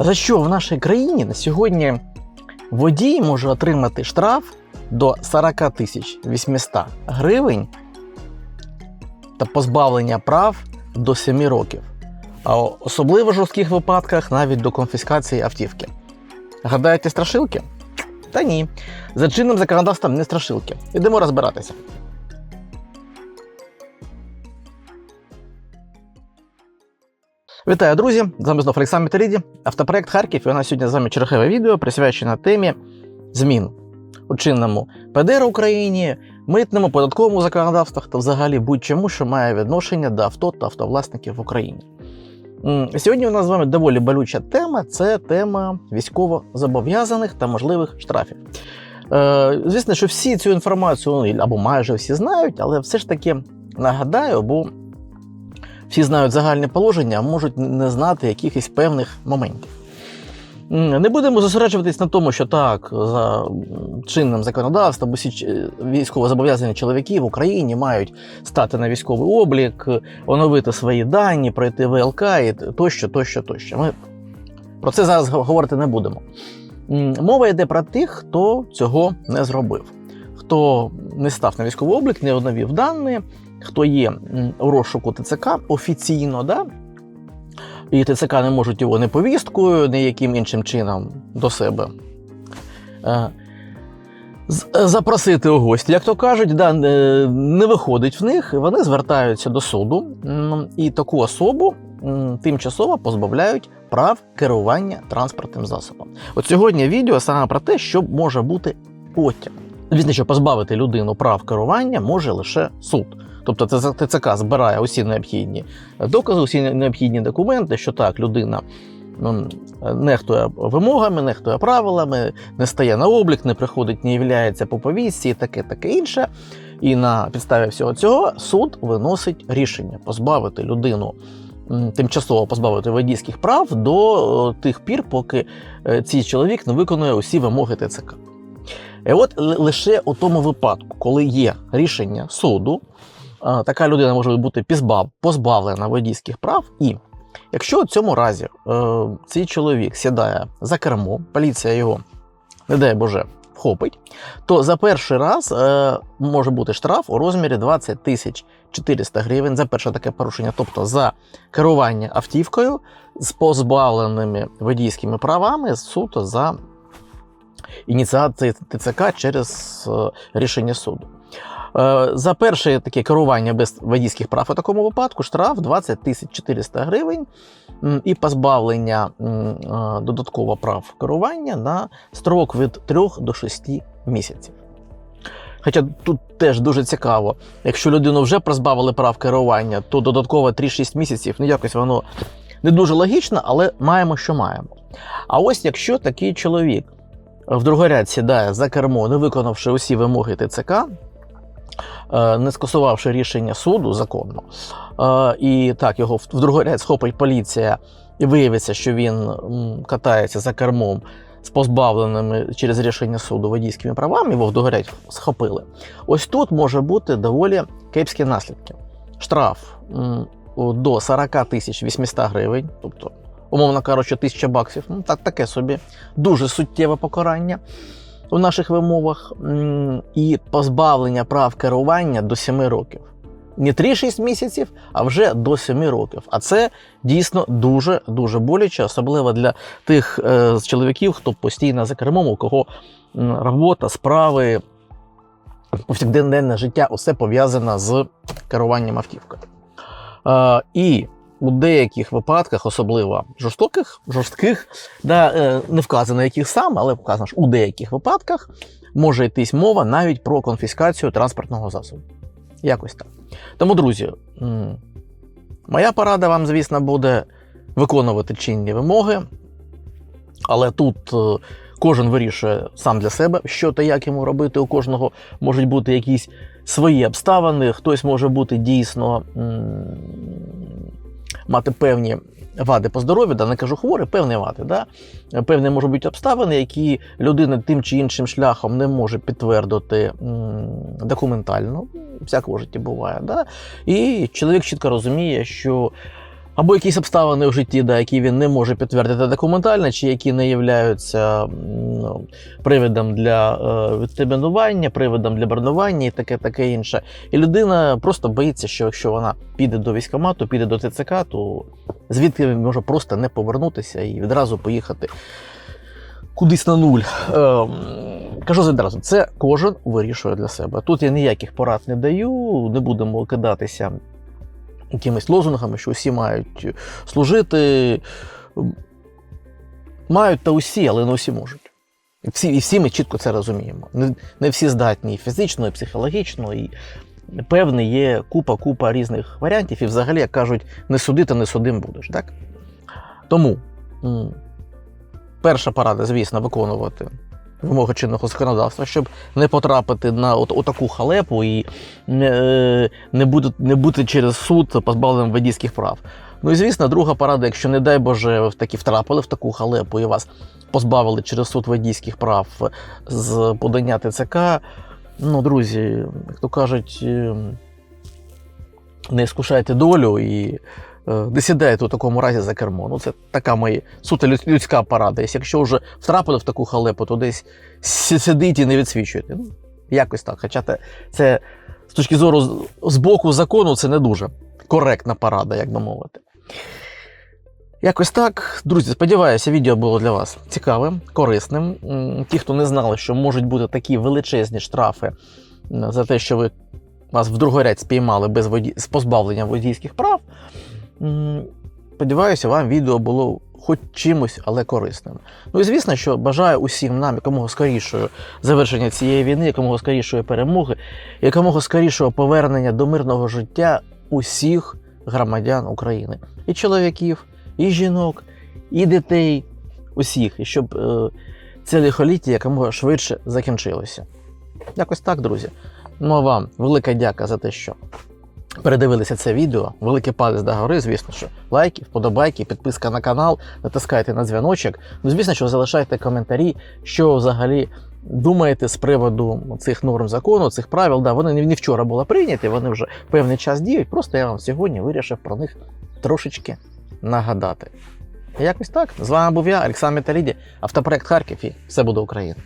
За що в нашій країні на сьогодні водій може отримати штраф до 40 тисяч 800 гривень та позбавлення прав до 7 років, а особливо в жорстких випадках навіть до конфіскації автівки. Гадаєте страшилки? Та ні. За чинним законодавством не страшилки. Ідемо розбиратися. Вітаю, друзі! З вами знов Олександр Металіді, автопроект Харків. І у нас сьогодні з вами чергове відео присвячене темі змін у чинному ПДР Україні, митному, податковому законодавствах та взагалі будь-чому, що має відношення до авто та автовласників в Україні. Сьогодні у нас з вами доволі болюча тема це тема військовозобов'язаних та можливих штрафів. Е, звісно, що всі цю інформацію ну, або майже всі знають, але все ж таки нагадаю, бо всі знають загальне положення, а можуть не знати якихось певних моментів. Не будемо зосереджуватись на тому, що так, за чинним законодавством усі ч- військовозобов'язані чоловіки в Україні мають стати на військовий облік, оновити свої дані, пройти ВЛК і тощо, тощо, тощо. Ми про це зараз говорити не будемо. Мова йде про тих, хто цього не зробив, хто не став на військовий облік, не оновив дані, хто є у розшуку ТЦК офіційно, да? і ТЦК не можуть його не повісткою, ні яким іншим чином до себе. е, Запросити у гості, як то кажуть, да, е, не виходить в них, вони звертаються до суду, і таку особу тимчасово позбавляють прав керування транспортним засобом. От сьогодні відео саме про те, що може бути потім. Звісно, що позбавити людину прав керування може лише суд. Тобто ТЦК збирає усі необхідні докази, усі необхідні документи, що так, людина ну, нехтує вимогами, нехтує правилами, не стає на облік, не приходить, не являється по повістці і таке, таке інше. І на підставі всього цього суд виносить рішення позбавити людину. Тимчасово позбавити водійських прав до е, тих пір, поки е, цей чоловік не виконує усі вимоги ТЦК. І от лише у тому випадку, коли є рішення суду, така людина може бути пізбав- позбавлена водійських прав. І якщо у цьому разі е, цей чоловік сідає за кермо, поліція його, не дай Боже, вхопить, то за перший раз е, може бути штраф у розмірі 20 тисяч 400 гривень за перше таке порушення, тобто за керування автівкою з позбавленими водійськими правами суто за ініціації ТЦК через е, рішення суду. Е, За перше таке керування без водійських прав у такому випадку штраф 20 тисяч 400 гривень і позбавлення е, додатково прав керування на строк від 3 до 6 місяців. Хоча тут теж дуже цікаво, якщо людину вже позбавили прав керування, то додатково 3-6 місяців, ну якось воно не дуже логічно, але маємо, що маємо. А ось якщо такий чоловік в другоряд сідає за кермо, не виконавши усі вимоги ТЦК, не скасувавши рішення суду законно, е, і так його в в другоряд схопить поліція і виявиться, що він катається за кермом з позбавленими через рішення суду водійськими правами, його в другоряд схопили. Ось тут може бути доволі кепські наслідки. Штраф до 40 тисяч 800 гривень, тобто, умовно кажучи, 1000 баксів. Ну, так, таке собі дуже суттєве покарання у наших вимовах, і позбавлення прав керування до 7 років. Не 3-6 місяців, а вже до 7 років. А це дійсно дуже дуже боляче, особливо для тих е, чоловіків, хто постійно за кермом, у кого робота, справи, повсякденне життя усе пов'язане з керуванням автівкою. Е, і у деяких випадках, особливо жорстоких, жорстких, да, е, не вказано яких саме, але вказано, що у деяких випадках може йтись мова навіть про конфіскацію транспортного засобу. Якось так. Тому, друзі, моя порада вам, звісно, буде виконувати чинні вимоги, але тут е, кожен вирішує сам для себе, що та як йому робити. У кожного можуть бути якісь свої обставини, хтось може бути дійсно мати певні вади по здоров'ю, да, не кажу хворі, певні вади. Да? Певні можуть бути обставини, які людина тим чи іншим шляхом не може підтвердити документально. Всякого житті буває. Да? І чоловік чітко розуміє, що або якісь обставини в житті, да, які він не може підтвердити документально, чи які не являються ну, приводом для е, відтермінування, приводом для бронування і таке, таке інше. І людина просто боїться, що якщо вона піде до військкомату, піде до ТЦК, то звідки він може просто не повернутися і відразу поїхати кудись на нуль. Ем, кажу відразу, це кожен вирішує для себе. Тут я ніяких порад не даю, не будемо кидатися якимись лозунгами, що усі мають служити. Мають та усі, але не усі можуть. І всі, і всі ми чітко це розуміємо. Не, не всі здатні і фізично, і психологічно, і певне є купа-купа різних варіантів, і взагалі, як кажуть, не суди, то не судим будеш. Так? Тому перша порада, звісно, виконувати вимоги чинного законодавства, щоб не потрапити на от, отаку халепу і не, не, бути, не бути через суд позбавленим водійських прав. Ну і звісно, друга порада, якщо, не дай Боже, ви таки втрапили в таку халепу і вас позбавили через суд водійських прав з подання ТЦК. Ну, друзі, як то кажуть, е, не скушайте долю і е, не сідайте у такому разі за кермо. Ну, це така моя суто людська порада. Якщо вже втрапили в таку халепу, то десь сидіть і не відсвічуйте. Ну, якось так. Хоча це з точки зору з- боку закону це не дуже коректна порада, як би мовити. Якось так. Друзі, сподіваюся, відео було для вас цікавим, корисним. Ті, хто не знали, що можуть бути такі величезні штрафи за те, що ви вас в другорядь спіймали без воді... з позбавленням водійських прав. Сподіваюся, вам відео було хоч чимось, але корисним. Ну і звісно, що бажаю усім нам якомога скорішого завершення цієї війни, якомога скорішої перемоги, якомога скорішого повернення до мирного життя усіх громадян України. І чоловіків, і жінок, і дітей, усіх, і щоб е, це лихоліття якомога швидше закінчилося. Якось так, друзі. Ну а вам велика дяка за те, що передивилися це відео. Великий палець до гори, звісно, що лайки, вподобайки, підписка на канал, натискайте на дзвіночок. Ну, звісно, що залишайте коментарі, що взагалі думаєте з приводу цих норм закону, цих правил. Да, вони не вчора були прийняті, вони вже певний час діють. Просто я вам сьогодні вирішив про них трошечки нагадати. Якось так. З вами був я, Олександр Металіді, автопроект Харків і все буде Україна.